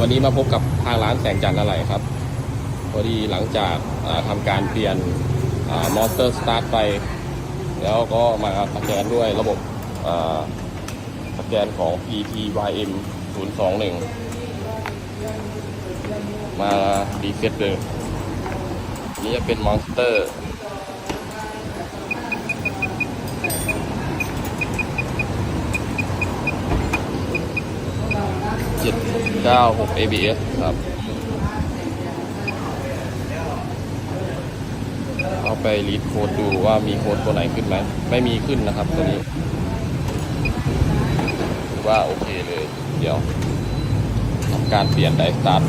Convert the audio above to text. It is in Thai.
วันนี้มาพบกับทางร้านแสงจันทร์อะไรครับ พอดีหลังจากอ่าทำการเปลี่ยนมอเตอร์สตาร์ทไป แล้วก็มาสแกนด้วยระบบสแกนของ PTYM 021 มารีเซ็ตเลย นี่จะเป็นมอนสเตอร์ 96 ABS ครับ เอาไปรีดโคดดูว่ามีโคดตัวไหนขึ้นไหม ไม่มีขึ้นนะครับตัวนี้ว่าโอเคเลย เดี๋ยวทำการเปลี่ยนไดสตาร์ท